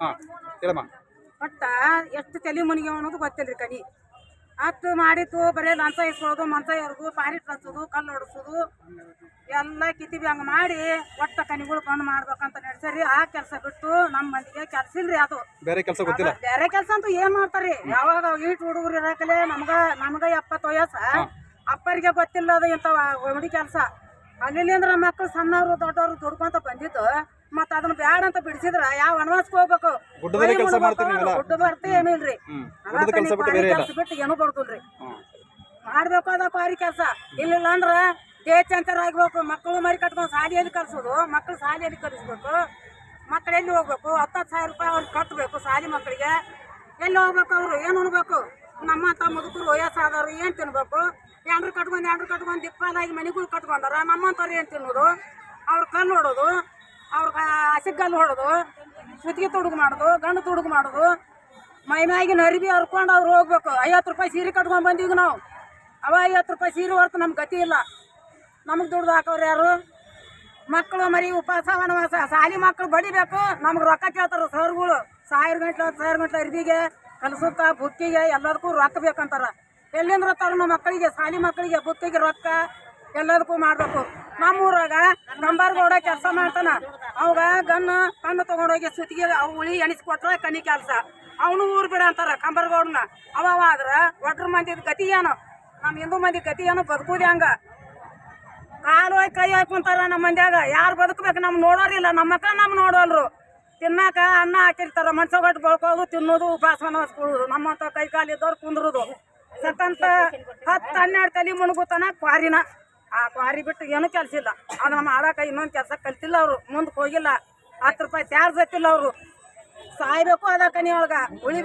ಹಾಂ ಹೇಳಮ್ಮ. ಒಟ್ಟ ಎಷ್ಟು ತಲೆ ಮುನಿಗೆ ಅನ್ನೋದು ಗೊತ್ತಿಲ್ರಿ ಕನಿ ಅಷ್ಟು ಮಾಡಿತ್ತು ಬರೀ ಲಂಚ ಇಸ್ಕೊಳ್ಳೋದು ಮಂಚ ಎರ್ದು ಪಾರಿ ಕಳ್ಸೋದು ಕಲ್ಲು ಹೊಡ್ಸೋದು ಎಲ್ಲ ಕಿತ್ತಿಬಿ ಹಂಗೆ ಮಾಡಿ ಒಟ್ಟ ಕನಿಗಳು ಬಂದ್ ಮಾಡ್ಬೇಕಂತ ನಡ್ಸರಿ. ಆ ಕೆಲಸ ಬಿಟ್ಟು ನಮ್ಮ ಮಂದಿಗೆ ಕೆಲಸ ಇಲ್ರಿ ಅದು. ಬೇರೆ ಕೆಲಸ ಗೊತ್ತಿಲ್ಲ. ಬೇರೆ ಕೆಲಸ ಅಂತೂ ಏನ್ ಮಾಡ್ತಾರ್ರಿ? ಯಾವಾಗ ಈಟ್ ಹುಡುಗರು ಇರಕಲೆ ನಮ್ಗ ನಮ್ಗ ಎಪ್ಪತ್ತು ವಯಸ್ಸ. ಅಪ್ಪರಿಗೆ ಗೊತ್ತಿಲ್ಲ ಅದು ಇಂಥವ ಹುಡುಗಿ ಕೆಲಸ. ಅಲ್ಲಿ ಅಂದ್ರೆ ಮಕ್ಕಳು ಸಣ್ಣವರು ದೊಡ್ಡವರು ದುಡ್ಕೊಂತ ಬಂದಿದ್ದು. ಮತ್ತ ಅದನ್ನ ಬ್ಯಾಡ ಅಂತ ಬಿಡಿಸಿದ್ರ ಯಾವ ವನವಾಸಕ್ಕೆ ಹೋಗ್ಬೇಕು? ಗುಡ್ಡ ಬರ್ತಿ ಏನೂ ಇಲ್ರಿ ಕೆಲಸ ಬಿಟ್ಟು ಏನು ಬರ್ತಲ್ರಿ ಮಾಡ್ಬೇಕು ಅದ ಕ್ವಾರಿ ಕೆಲಸ. ಇಲ್ಲಿಲ್ಲ ಅಂದ್ರ ದೇಶಾಂತರ ಆಗ್ಬೇಕು ಮಕ್ಕಳು ಮರಿ ಕಟ್ಕೊಂಡು ಶಾಲೆಯಲ್ಲಿ ಕಲ್ಸೋದು ಮಕ್ಕಳು ಶಾಲೆಯಲ್ಲಿ ಕಲಿಸ್ಬೇಕು ಮಕ್ಕಳು ಎಲ್ಲಿ ಹೋಗ್ಬೇಕು? ಹತ್ತತ್ತು ಸಾವಿರ ರೂಪಾಯಿ ಅವ್ರಿಗೆ ಕಟ್ಟಬೇಕು ಶಾಲೆ ಮಕ್ಕಳಿಗೆ. ಎಲ್ಲಿ ಹೋಗ್ಬೇಕು ಅವರು? ಏನು ಉಣ್ಬೇಕು? ನಮ್ಮಂತ ಮುದುಕರು ವಯಸ್ಸಾದವ್ರು ಏನು ತಿನ್ಬೇಕು? ಎಂಡ್ರು ಕಟ್ಕೊಂಡು ಎಂಡ್ರು ಕಟ್ಕೊಂಡು ದಿಪ್ಪಾಲಾಗಿ ಮನೆಗಳು ಕಟ್ಕೊಂಡಾರ? ನಮ್ಮಂಥವ್ರು ಏನು ತಿನ್ನೋದು ಅವ್ರ ಕಲ್ಲು ಹೊಡೋದು ಅವ್ರಿಗೆ ಹಸಿಗಲ್ಲು ಹೊಡೋದು ಸುತ್ತಿಗೆ ತುಡುಗು ಮಾಡೋದು, ಗಂಡು ತುಡುಗು ಮಾಡೋದು. ಮೈ ಮ್ಯಾಗಿನ ಅರಿವಿ ಹರ್ಕೊಂಡು ಅವ್ರು ಹೋಗ್ಬೇಕು. ಐವತ್ತು ರೂಪಾಯಿ ಸೀರೆ ಕಟ್ಕೊಂಡು ಬಂದೀವಿ ನಾವು. ಅವ ಐವತ್ತು ರೂಪಾಯಿ ಸೀರೆ ಹೊರತು ನಮ್ಗೆ ಗತಿ ಇಲ್ಲ. ನಮಗೆ ದುಡ್ದು ಹಾಕೋರು ಯಾರು? ಮಕ್ಕಳು ಮರಿ ಉಪವಾಸ, ವನವಾಸ ಸಾಲಿ ಮಕ್ಕಳು ಬಡಿಬೇಕು. ನಮ್ಗೆ ರೊಕ್ಕ ಕೇಳ್ತಾರೆ ಸರ್ಗಳು. ಸಾವಿರ ಗಂಟ್ಲೆ ಸಾವಿರ ಗಂಟ್ಲೆ ಅರ್ಬಿಗೆ. ಕಲಸಕ್ಕ ಬುಕ್ಕಿಗೆ ಎಲ್ಲದಕ್ಕೂ ರೊಕ್ಕ ಬೇಕಂತಾರ. ಎಲ್ಲಿಂದ್ರ ನಮ್ಮ ಮಕ್ಕಳಿಗೆ, ಸಾಲಿ ಮಕ್ಕಳಿಗೆ ಬುಕ್ಕಿಗೆ ರೊಕ್ಕ ಎಲ್ಲದಕ್ಕೂ ಮಾಡ್ಬೇಕು. ನಮ್ಮೂರಾಗ ನಂಬರ್ ಗೌಡ ಕೆಲಸ ಮಾಡ್ತಾನ. ಅವಾಗ ಗನ್ನು ಕಣ್ಣು ತಗೊಂಡೋಗಿ ಸುತ್ತಿಗೆ ಅವು ಉಳಿ ಎಣಿಸ್ಕೊಟ್ರೆ ಕನಿ ಕೆಲಸ. ಅವನು ಊರು ಬಿಡ ಅಂತಾರ ಕಂಬರ್ಗೌಡನ. ಅವ ಅವ ಆದ್ರ ಒಟ್ರ ಮಂದಿ ಗತಿ ಏನು? ನಮ್ಮ ಹಿಂದೂ ಮಂದಿ ಗತಿ ಏನು? ಬದುಕುದೇ ಹಂಗ. ಕಾಲು ಕೈ ಹಾಕೊಂತಾರ ನಮ್ಮ ಮಂದ್ಯಾಗ. ಯಾರು ಬದುಕಬೇಕು ನಮ್ಮ ನೋಡೋರಿಲ್ಲ. ನಮ್ಮ ಮಕ್ಕಳು ನಮ್ ನೋಡೋಲ್ರು. ತಿನ್ನಾಕ ಅನ್ನ ಹಾಕಿರ್ತಾರ ಮನ್ಸಗಟ್ಟು ಬಳ್ಕೋದು ತಿನ್ನೋದು ಉಪವಾಸ ಮನಸ್ಕೊಳ್ಳೋದು ನಮ್ಮಂತ ಕೈ ಕಾಲು ಇದ್ದವ್ರು ಸತಂತ ಸತ್ತಂತ ಹತ್ತು ಹನ್ನೆರಡು ತಲೆ ಮುಣಗುತ್ತಾನ ಕ್ವಾರಿನ. ಆ ಕ್ವಾರಿ ಬಿಟ್ಟು ಏನೂ ಕೆಲಸ ಇಲ್ಲ. ಅದು ನಮ್ಮ ಆಡಕ ಇನ್ನೊಂದು ಕೆಲಸ ಕಲ್ತಿಲ್ಲ ಅವರು. ಮುಂದಕ್ಕೆ ಹೋಗಿಲ್ಲ. ಹತ್ತು ರೂಪಾಯಿ ಚಾರ್ಜ್ ಹತ್ತಿಲ್ಲ ಅವರು. ಸಾಯ್ಬೇಕು ಅದ ಕನಿ ಒಳಗ. ಉಳಿ